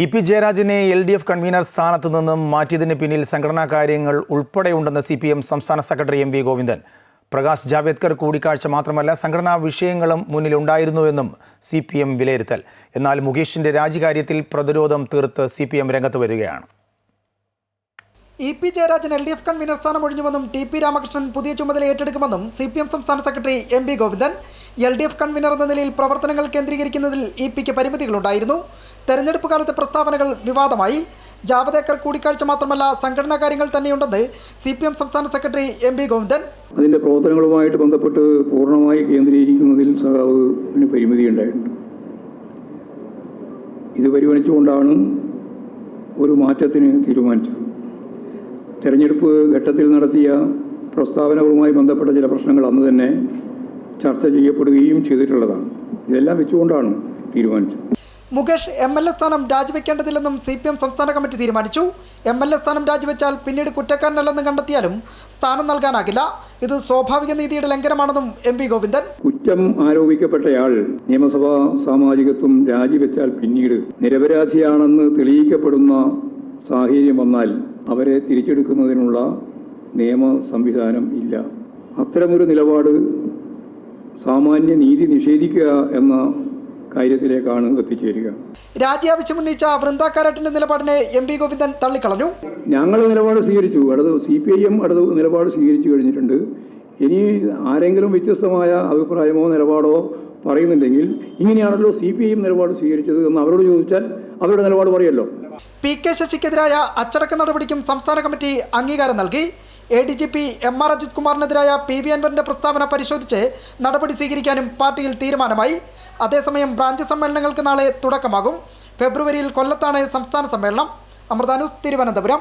E P ജയരാജനെ L D F convener സ്ഥാനത്ത് നിന്നും മാറ്റിയതിന് പിന്നിൽ സംഘടനാ കാര്യങ്ങൾ ഉൾപ്പെടെയുണ്ടെന്ന് സി പി എം സംസ്ഥാന secretary M V Govindan. Prakash Javadekar കൂടിക്കാഴ്ച മാത്രമല്ല സംഘടനാ വിഷയങ്ങളും മുന്നിലുണ്ടായിരുന്നുവെന്നും സി പി എം വിലയിരുത്തൽ. എന്നാൽ മുകേഷിന്റെ രാജികാര്യത്തിൽ പ്രതിരോധം തീർത്ത് സി പി എം രംഗത്ത് വരികയാണ്. E P Jayarajan L D F convener സ്ഥാനം ഒഴിഞ്ഞുവെന്നും ടി പി രാമകൃഷ്ണൻ പുതിയ ചുമതല ഏറ്റെടുക്കുമെന്നും സി പി എം സംസ്ഥാന secretary M V Govindan. L D F convener എന്ന നിലയിൽ പ്രവർത്തനങ്ങൾ കേന്ദ്രീകരിക്കുന്നതിൽ ഇ പിക്ക് പരിമിതികളുണ്ടായിരുന്നു. തെരഞ്ഞെടുപ്പ് കാലത്തെ പ്രസ്താവനകൾ വിവാദമായി. ജാവദേക്കർ കൂടിക്കാഴ്ച മാത്രമല്ല സംഘടനാ കാര്യങ്ങൾ തന്നെയുണ്ടെന്ന് സി പി എം സംസ്ഥാന സെക്രട്ടറി എം പി ഗോവിന്ദൻ. അതിന്റെ പ്രവർത്തനങ്ങളുമായിട്ട് ബന്ധപ്പെട്ട് പൂർണമായി കേന്ദ്രീകരിക്കുന്നതിൽ സഖാവിന് പരിമിതി ഉണ്ടായിട്ടുണ്ട്. ഇത് പരിഗണിച്ചുകൊണ്ടാണ് ഒരു മാറ്റത്തിന് തീരുമാനിച്ചത്. തെരഞ്ഞെടുപ്പ് ഘട്ടത്തിൽ നടത്തിയ പ്രസ്താവനകളുമായി ബന്ധപ്പെട്ട ചില പ്രശ്നങ്ങൾ അന്ന് തന്നെ ചർച്ച ചെയ്യപ്പെടുകയും ചെയ്തിട്ടുള്ളതാണ്. ഇതെല്ലാം വെച്ചുകൊണ്ടാണ് തീരുമാനിച്ചത് മുകേഷ് എം എൽ എ സ്ഥാനം രാജിവെക്കേണ്ടതില്ലെന്നും സി പി എം സംസ്ഥാന കമ്മിറ്റി തീരുമാനിച്ചു. എം എൽ എ സ്ഥാനം രാജിവെച്ചാൽ പിന്നീട് കുറ്റക്കാരനല്ലെന്ന് കണ്ടെത്തിയാലും സ്ഥാനം നൽകാനാകില്ല. ഇത് സ്വാഭാവിക നീതിയുടെ ലംഘനമാണെന്നും എം പി ഗോവിന്ദൻ. കുറ്റം ആരോപിക്കപ്പെട്ടയാൾ നിയമസഭാ സാമാജികത്വം രാജിവെച്ചാൽ പിന്നീട് നിരപരാധിയാണെന്ന് തെളിയിക്കപ്പെടുന്ന സാഹചര്യം വന്നാൽ അവരെ തിരിച്ചെടുക്കുന്നതിനുള്ള നിയമ സംവിധാനം ഇല്ല. അത്തരമൊരു നിലപാട് സാമാന്യ നീതി നിഷേധിക്കുക എന്ന കാര്യത്തിലേക്കാണ് എത്തിച്ചേരുക. രാജി ആവശ്യമുന്നയിച്ച വൃന്ദാക്കാരാട്ടിന്റെ നിലപാടിനെ എം പി ഗോവിന്ദൻ തള്ളിക്കളഞ്ഞു. ഞങ്ങൾ നിലപാട് സ്വീകരിച്ചു. അടുത്ത് സി പി ഐ എം അടുത്ത് നിലപാട് സ്വീകരിച്ചു കഴിഞ്ഞിട്ടുണ്ട്. ഇനി ആരെങ്കിലും വ്യത്യസ്തമായ അഭിപ്രായമോ നിലപാടോ പറയുന്നുണ്ടെങ്കിൽ ഇങ്ങനെയാണല്ലോ സി പി ഐ എം നിലപാട് സ്വീകരിച്ചത് എന്ന് അവരോട് ചോദിച്ചാൽ അവരുടെ നിലപാട് പറയല്ലോ. പി കെ ശശിക്കെതിരായ അച്ചടക്ക നടപടിക്കും സംസ്ഥാന കമ്മിറ്റി അംഗീകാരം നൽകി. A D G P M R Ajith കുമാറിനെതിരായ P V അൻവറിന്റെ പ്രസ്താവന പരിശോധിച്ച് നടപടി സ്വീകരിക്കാനും പാർട്ടിയിൽ തീരുമാനമായി. അതേസമയം ബ്രാഞ്ച് സമ്മേളനങ്ങൾക്ക് നാളെ തുടക്കമാകും. ഫെബ്രുവരിയിൽ കൊല്ലത്താണ് സംസ്ഥാന സമ്മേളനം. അമൃതാനുസ് തിരുവനന്തപുരം.